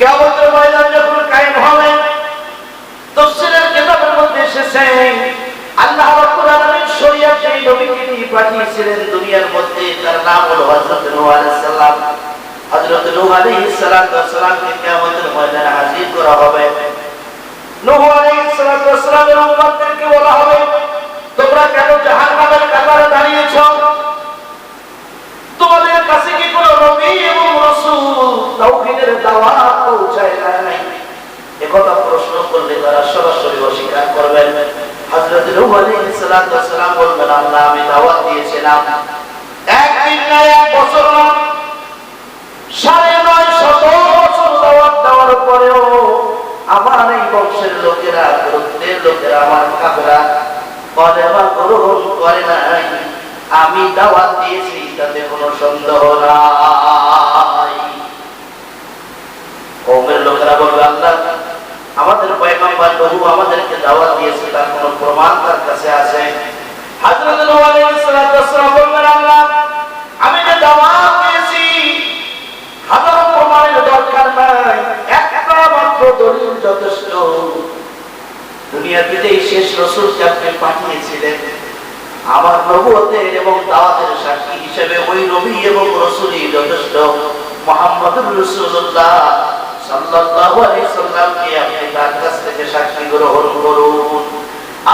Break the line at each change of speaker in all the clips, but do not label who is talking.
কেমতের ময়দান যখন কায়েম হবে তফসিরের কিতাবের মধ্যে এসেছে, আল্লাহ রাব্বুল আলামিন শরীয়ত সেই নবীকে দিয়ে পাঠিয়েছিলেন দুনিয়ার মধ্যে, তার নাম হলো হযরত নূহ আলাইহিস সালাম। হযরত নূহ আলাইহিস ওয়াস সালামকে কিয়ামতের ময়দানে হাজির করা হবে। নূহ আলাইহিস সালামের উম্মতদেরকে বলা হবে, তোমরা কেন জাহান্নামের কাতারে দাঁড়িয়েছো তোমাদের কাছে কি কোনো নবী এবং রাসূল দাওয়াত পৌঁছায় নাই প্রশ্ন করলে তারা সরাসরি অস্বীকার করবেন। হযরত আলাইহিস সালাম বলবেন, আল্লাহ, আমি দাওয়াত দিয়েছিলাম। না এক বছর না, সাড়ে নয় শত বছর দাওয়াত দেওয়ার পরেও আমার এই বংশের লোকেরা, গোত্রের লোকেরা আমার কাপড়া কলেমা গ্রহণ করে নাই। আমি দাওয়াত দিয়েছি, তাতে কোনো সন্দেহ নাই। লোকেরা বলবে আল্লাহ, আমাদের পয়গম্বর বহু আমাদেরকে দাওয়াত দিয়েছে, তার কোনো প্রমাণ তার কাছে আছে? হযরত নূহ আলাইহিস সালাতু আল্লাহ, আমি যে দাওয়াত দিয়েছি, হাজারো প্রমাণের দরকার নাই একটা মাত্র দলিল যথেষ্ট। দুনিয়াতে যে শেষ রসুলকে আপনি পাঠিয়েছিলেন। আমার নবুয়তের এবং দাওয়াতের সাক্ষী হিসেবে ওই নবী এবং রসুলই যথেষ্ট। মোহাম্মদুর রসুল্লাহ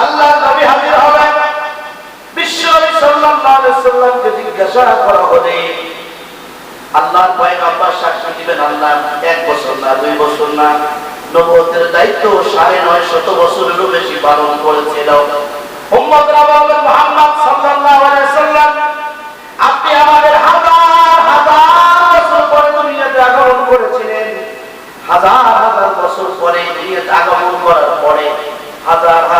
আল্লাহ নবী হাজির হবেন। বিশ্ব সাল্লাল্লাহু আলাইহি সাল্লামকে জিজ্ঞাসা করা হলে আল্লাহর পয়গম্বর সাক্ষ্য দিবেন, আল্লাহ এক বছর না, দুই বছর না। নবুয়তের দায়িত্ব সাড়ে নয় শত বছরেরও বেশি পালন করেছিল। উম্মতরা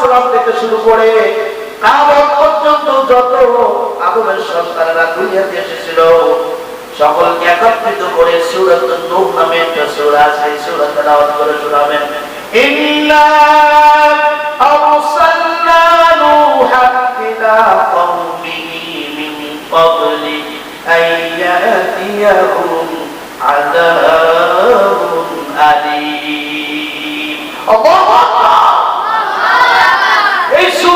সালাম থেকে শুরু করে পর্যন্ত যত আদমের সন্তানেরা দুনিয়াতে এসেছিল, সকলকে একত্রিত করে সূরাত নূহ নামে একটা সূরা আছে সূরা তেলাওয়াত করে শোনাবেন। ইন্না আরসালনা নূহা এই সূরা তেলাওয়াত করে শোনাবেন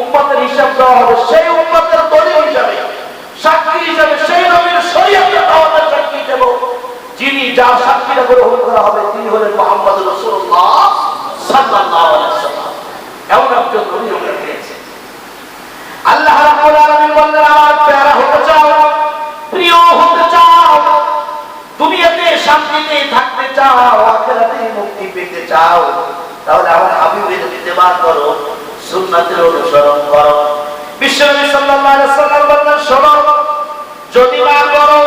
উম্মতের হিসাব দেওয়া হবে, সেই উম্মতের দলীয় হিসাবে, সাক্ষী হিসাবে, সেই নবীর শরীয়তের দাওয়াতের সাক্ষী দেব যিনি যার সাক্ষীটা গ্রহণ করা হবে, তিনি হলেন মোহাম্মদ রাসূলুল্লাহ সাল্লাল্লাহু আলাইহি ওয়াসাল্লাম। এমন একজন নবী আমরা পেয়েছি। আল্লাহ রাব্বুল আলামিন বললেন, আমার প্যারা হতে চাও, প্রিয় হতে চাও, দুনিয়াতে শান্তিতে থাকতে চাও আখিরাতে মুক্তি পেতে চাও, তাহলে আমার হাবিবের ইত্তেবা করো। সুন্নাতের অনুসরণ করো। বিশ্বনবী সাল্লাল্লাহু আলাইহি সাল্লাম বললেন, শোনো, যদি না করো,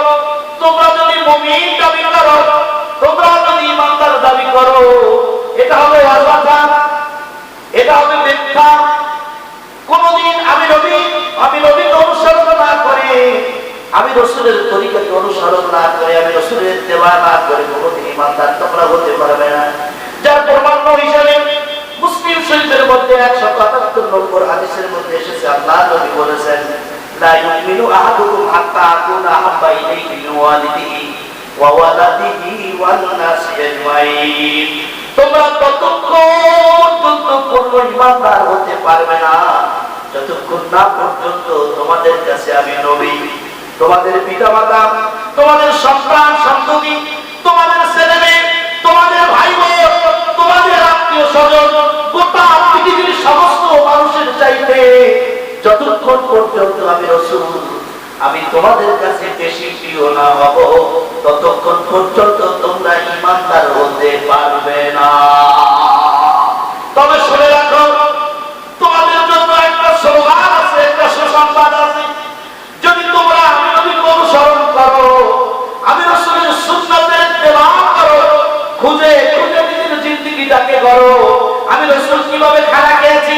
তোমরা যদি মুমিন দাবি করো, তোমরা যদি ইমানদার দাবি করো, এটা হবে অযথা, এটা হবে মিথ্যা। কোনদিন আমি নবী, আমি নবীকে অনুসরণ না করে, আমি রসুলের তরিকাকে অনুসরণ না করে, আমি রসুলের দেওয়া না করে, কোনদিন ইমানদার তোমরা হতে পারবে না। যার প্রমাণ হিসাবে শরীফের মধ্যে একশো পঁচাত্তর নম্বর আদেশের মধ্যে এসেছে, আল্লাহ নবী বলেছেন তোমাদের কাছে আমি নবী, তোমাদের পিতা মাতা তোমাদের সন্তান, সন্ততি, তোমাদের ছেলে মেয়ে তোমাদের ভাই বোন তোমাদের আত্মীয় স্বজন পর্যন্ত আমি রসুল, আমি তোমাদের কাছে বেশি প্রিয় না হব, ততক্ষণ পর্যন্ত তোমরা ইমানদার হতে পারবে না। তবে শুনে রাখো, তোমাদের জন্য একটা স্লোগান আছে, একটা সুসংবাদ আছে। যদি তোমরা আমি নবীকে অনুসরণ করো, আমি রসুলের সুন্নতের ইত্তেবা করো, খুঁজে খুঁজে নিজের জিন্দিগিটাকে করো আমি রসুল কীভাবে খানা খেয়েছি?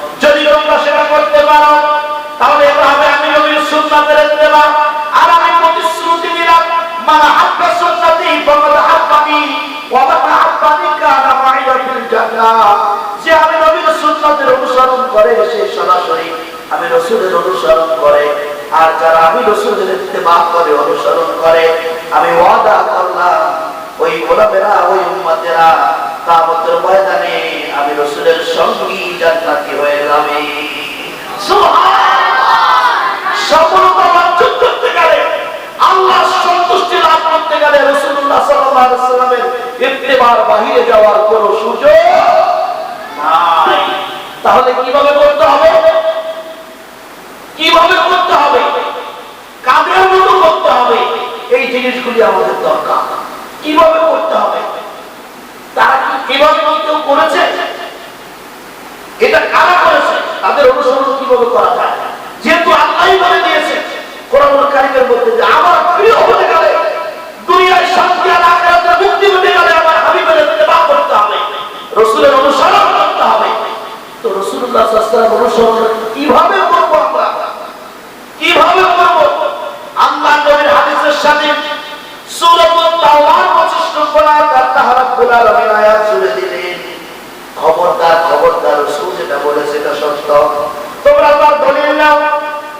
করে সে সরাসরি আমি রসুলের অনুসরণ করে, আর যারা আমি রসুলের ইত্তেবা করে অনুসরণ করে, আমি ওয়াদা করলাম, ওই গোলাপেরা ওই উম্মতেরা কামতের ময়দানে আমি রসুলের সঙ্গী জান্নাতি হয়ে যাবে। সফলতা অর্জন করতে সন্তুষ্টি লাভ করতে গেলে রসুল্লাহ সাল্লামের ইত্তেবার বাহিরে যাওয়ার কোনো তাহলে কীভাবে করতে হবে? কীভাবে করতে হবে? কাদের মতো করতে হবে? এই জিনিসগুলি আমাদের দরকার। কীভাবে করতে হবে? তারা কীভাবে কেউ করেছে? এটা কারা করেছে? তাদের অনুসরণ কীভাবে করা যায়? যেহেতু আল্লাহই বলে দিয়েছে কোরআন কারিমের মধ্যে যে আমার প্রিয় হতে গেলে দুনিয়ায় শান্তি আর আখিরাতে মুক্তি পেতে গেলে আমার হাবিবের ইত্তেবা করতে হবে রসুলের অনুসরণ করতে হবে তো রসুল্লাহ সাল্লাল্লাহু অনুসরণ কীভাবে করব আমরা কীভাবে করব আল্লাহ নবীর হাদিসের সাথে সূরাতুল তাওবার 25 নম্বর আয়াত আল্লাহ রাব্বুল আলামিন আয়াত জুড়ে দিলেন। খবরদার খবরদার রাসূল যেটা বলেছে এটা সত্য। তোমরা তার দলিল নাও।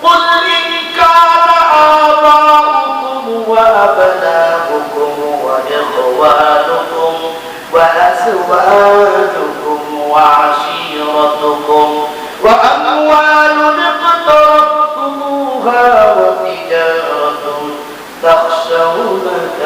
কুল ইন কানা আবাউকুম ওয়া আবনাউকুম ওয়া ইখওয়ানুকুম ওয়া আসওয়াজুকুম ওয়া আশিরাতুকুম ওয়া আমওয়াল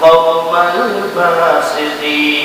قوم الفاسقين